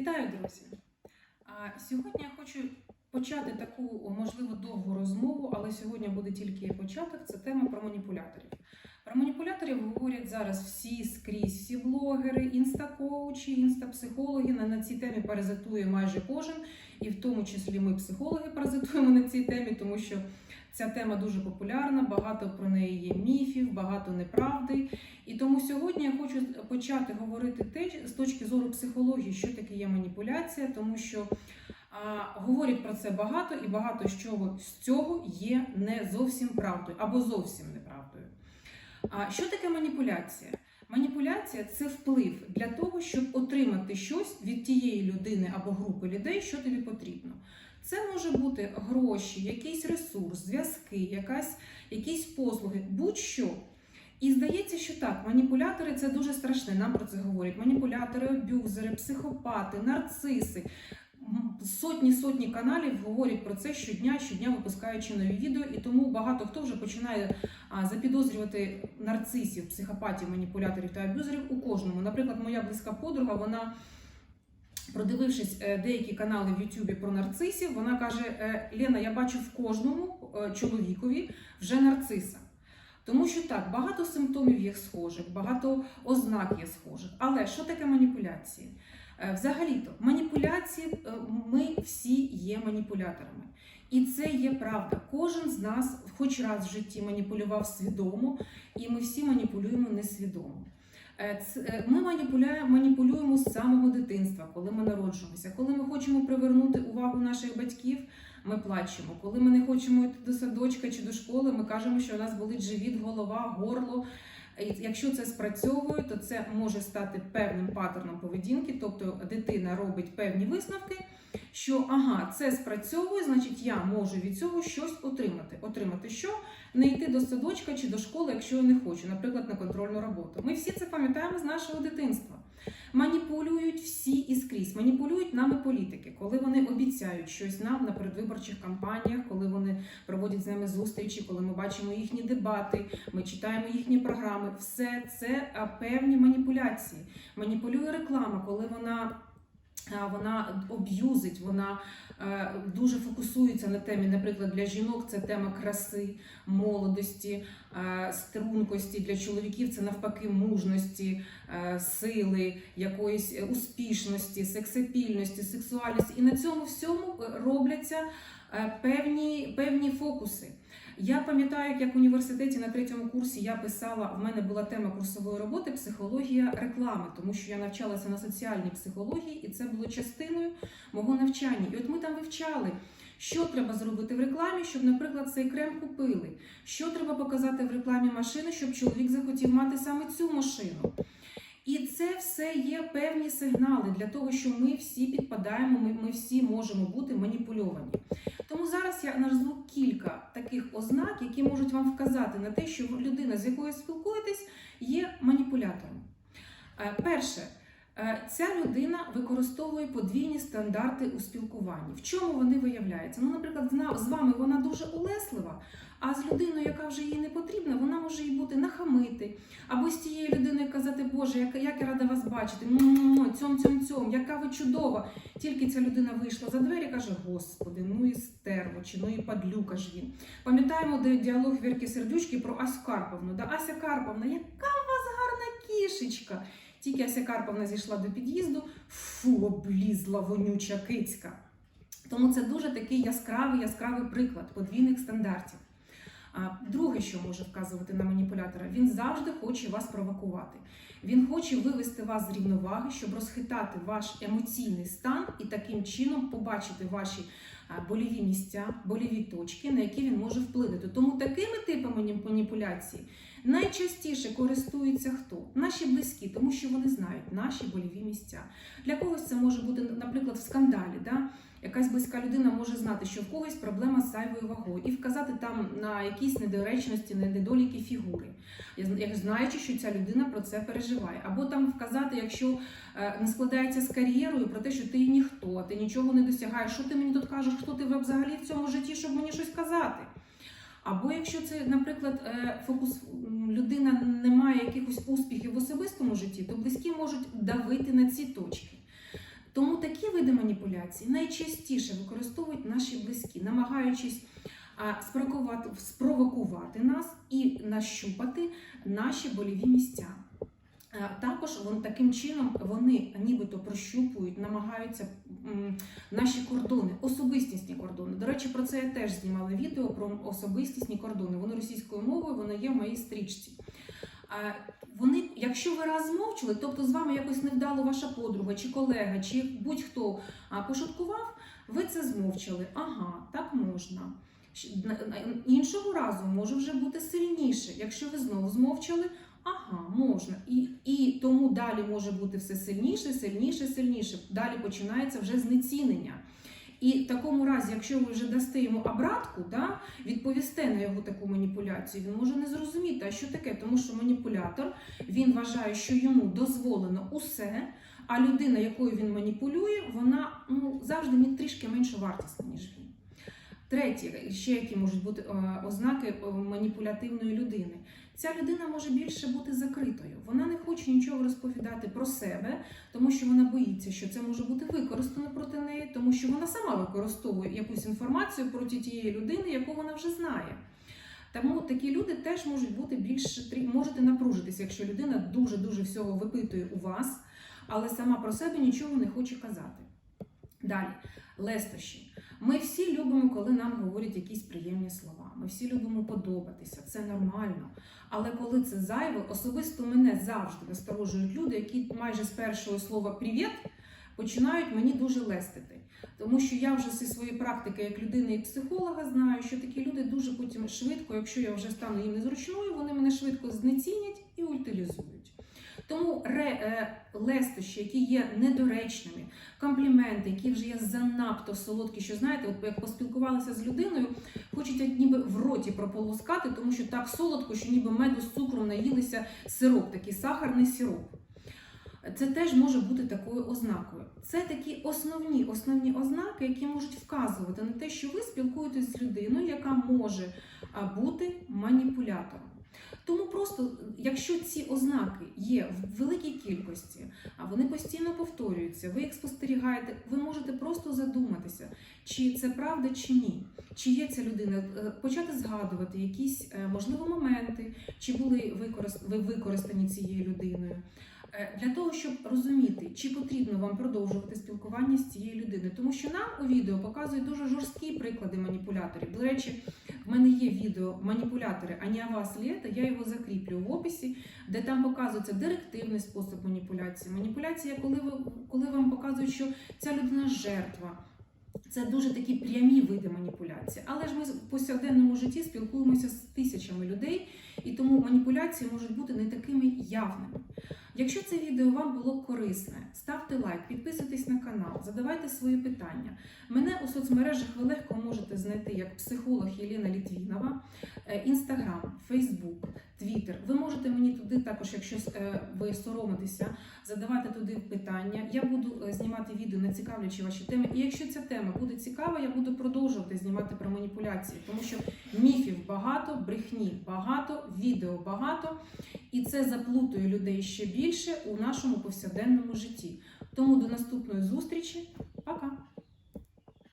Вітаю, друзі! Сьогодні я хочу почати таку, можливо, довгу розмову, але сьогодні буде тільки початок. Це тема про маніпуляторів. Про маніпуляторів говорять зараз всі скрізь, всі блогери, інстакоучі, інстапсихологи. На, на цій темі паразитує майже кожен, і в тому числі ми, психологи, паразитуємо на цій темі, тому що ця тема дуже популярна, багато про неї є міфів, багато неправди. І тому сьогодні я хочу почати говорити те з точки зору психології, що таке є маніпуляція, тому що а, говорять про це багато, і багато з чого з цього є не зовсім правдою або зовсім неправдою. А що таке маніпуляція? Маніпуляція це вплив для того, щоб отримати щось від тієї людини або групи людей, що тобі потрібно. Це може бути гроші, якийсь ресурс, зв'язки, якась, якісь послуги, будь-що. І здається, що так, маніпулятори це дуже страшне. Нам про це говорять. Маніпулятори, аб'юзери, психопати, нарциси. М, Сотні сотні каналів говорять про це щодня, щодня випускаючи нові відео, і тому багато хто вже починає запідозрювати нарцисів, психопатів, маніпуляторів та аб'юзерів у кожному. Наприклад, моя близька подруга, вона. Продивившись е, деякі канали в Ютубі про нарцисів, вона каже: «Е, Лена, я бачу в кожному е, чоловікові вже нарциса. Тому що так, багато симптомів є схожих, багато ознак є схожих. Але що таке маніпуляції? Е, Взагалі-то, маніпуляції е, ми всі є маніпуляторами. І це є правда. Кожен з нас, хоч раз в житті, маніпулював свідомо, і ми всі маніпулюємо несвідомо. Е, Ми маніпулюємо з самого дитинства, коли ми народжуємося. Коли ми хочемо привернути увагу наших батьків, ми плачемо. Коли ми не хочемо йти до садочка чи до школи, ми кажемо, що у нас болить живіт, голова, горло. Якщо це спрацьовує, то це може стати певним паттерном поведінки, тобто дитина робить певні висновки, що ага, це спрацьовує, значить я можу від цього щось отримати. Отримати що? Не йти до садочка чи до школи, якщо я не хочу, наприклад, на контрольну роботу. Ми всі це пам'ятаємо з нашого дитинства. Маніпулюють всі і скрізь, маніпулюють нами політики, коли вони обіцяють щось нам на передвиборчих кампаніях, коли вони проводять з нами зустрічі, коли ми бачимо їхні дебати, ми читаємо їхні програми. Все це певні маніпуляції. Маніпулює реклама, коли вона. А, Вона об'юзить, вона е, дуже фокусується на темі. Наприклад, для жінок це тема краси, молодості, е, стрункості. Для чоловіків це навпаки мужності, е, сили, якоїсь е, успішності, сексапільності, сексуальності. І на цьому всьому е, робляться е, певні, певні фокуси. Я пам'ятаю, як в університеті на третьому курсі я писала, в мене була тема курсової роботи психологія реклами, тому що я навчалася на соціальній психології, і це було частиною мого навчання. І от ми там вивчали. Що треба зробити в рекламі, щоб, наприклад, цей крем купили? Що треба показати в рекламі машини, щоб чоловік захотів мати саме цю машину? І це все є певні сигнали для того, що ми всі підпадаємо, ми, ми всі можемо бути маніпульовані. Тому зараз я назву кілька таких ознак, які можуть вам вказати на те, що людина, з якою спілкуєтесь, є маніпулятором. Е, Перше, ця людина використовує подвійні стандарти у спілкуванні. В чому вони виявляються? Ну, наприклад, з вами вона дуже улеслива, а з людиною, яка вже їй не потрібна, вона може їй бути нахамити. Або з тією людиною казати, Боже, яка як я рада вас бачити, му цьом цьом цьом, яка ви чудова. Тільки ця людина вийшла за двері, каже: Господи, ну і стерво, чи ну і падлюка ж він. Пам'ятаємо де діалог Вірки Сердючки про Асю Карповну. Да, Ася Карповна, яка у вас гарна кішечка. Тільки Ася Карповна зійшла до під'їзду, фу, облізла вонюча кицька. Тому це дуже такий яскравий, яскравий приклад подвійних стандартів. Друге, що може вказувати на маніпулятора, він завжди хоче вас провокувати. Він хоче вивести вас з рівноваги, щоб розхитати ваш емоційний стан і таким чином побачити ваші боліві місця, боліві точки, на які він може вплинути. Тому такими типами маніпуляції найчастіше користуються хто? Наші близькі, тому що вони знають наші боліві місця. Для когось це може бути, наприклад, в скандалі. Да? Якась близька людина може знати, що в когось проблема з зайвою вагою, і вказати там на якісь недоречності, недоліки фігури, як знаючи, що ця людина про це переживає. Або там вказати, якщо е, не складається з кар'єрою, про те, що ти ніхто, ти нічого не досягаєш, що ти мені тут кажеш, хто ти взагалі в цьому житті, щоб мені щось казати. Або якщо це, наприклад, е, фокус людина не має якихось успіхів в особистому житті, то близькі можуть давити на ці точки. Тому такі види маніпуляцій найчастіше використовують наші близькі, намагаючись спровокувати, нас і нащупати наші боліві місця. Е, Також вон, таким чином вони нібито прощупують, намагаються наші кордони, особистісні кордони. До речі, про це я теж знімала відео про особистісні кордони. Воно російською мовою, воно є в моїй стрічці. Вони, якщо ви раз змовчали, тобто з вами якось невдало ваша подруга чи колега, чи будь-хто пошуткував, ви це змовчали. Ага, так можна. Іншого разу може вже бути сильніше. Якщо ви знову змовчали, ага, можна. І, і тому далі може бути все сильніше, сильніше, сильніше. Далі починається вже знецінення. І в такому разі, якщо ви вже дасте йому обратку, да, відповісте на його таку маніпуляцію, він може не зрозуміти, а що таке, тому що маніпулятор він вважає, що йому дозволено усе, а людина, якою він маніпулює, вона ну, завжди трішки менше вартісна, ніж він. Третє, ще які можуть бути е, ознаки е, маніпулятивної людини. Ця людина може більше бути закритою. Вона не хоче нічого розповідати про себе, тому що вона боїться, що це може бути використано проти неї, тому що вона сама використовує якусь інформацію проти тієї людини, яку вона вже знає. Тому такі люди теж можуть бути більш можете напружитися, якщо людина дуже дуже всього випитує у вас, але сама про себе нічого не хоче казати. Далі, лестощі. Ми всі любимо, коли нам говорять якісь приємні слова. Ми всі любимо подобатися, це нормально. Але коли це зайве, особисто мене завжди насторожують люди, які майже з першого слова привіт починають мені дуже лестити. Тому що я вже зі своєї практики, як людини і психолога, знаю, що такі люди дуже потім швидко, якщо я вже стану їм незручною, вони мене швидко знецінять і утилізують. Тому ре, е, лестощі, які є недоречними, компліменти, які вже є занадто солодкі, що знаєте, от як поспілкувалися з людиною, хочуть ніби в роті прополоскати, тому що так солодко, що ніби меду з цукром наїлися сироп, такий сахарний сироп. Це теж може бути такою ознакою. Це такі основні основні ознаки, які можуть вказувати на те, що ви спілкуєтесь з людиною, яка може бути маніпулятором. Тому просто, якщо ці ознаки є в великій кількості, а вони постійно повторюються, ви їх спостерігаєте, ви можете просто задуматися, чи це правда, чи ні. Чи є ця людина, Е, почати згадувати якісь е, можливо моменти, чи були ви використані цією людиною. Е, Для того, щоб розуміти, чи потрібно вам продовжувати спілкування з цією людиною, тому що нам у відео показують дуже жорсткі приклади маніпуляторів. До речі, в мене є відео маніпулятори, а не вас літа. Я його закріплю в описі, де там показується директивний спосіб маніпуляції. Маніпуляція, коли ви коли вам показують, що ця людина жертва. Це дуже такі прямі види маніпуляції. Але ж ми в повсякденному житті спілкуємося з тисячами людей, і тому маніпуляції можуть бути не такими явними. Якщо це відео вам було корисне, ставте лайк, підписуйтесь на канал, задавайте свої питання. Мене у соцмережах ви легко можете знайти як психолог Єлена Літвінова, Інстаграм, Фейсбук, Твіттер. Ви можете мені туди також, якщо е, ви соромитеся, задавати туди питання. Я буду е, знімати відео, не цікавлячи ваші теми. І якщо ця тема буде цікава, я буду продовжувати знімати про маніпуляції, тому що міфів багато, брехні багато, відео багато, і це заплутує людей ще більше у нашому повсякденному житті. Тому до наступної зустрічі. Пока!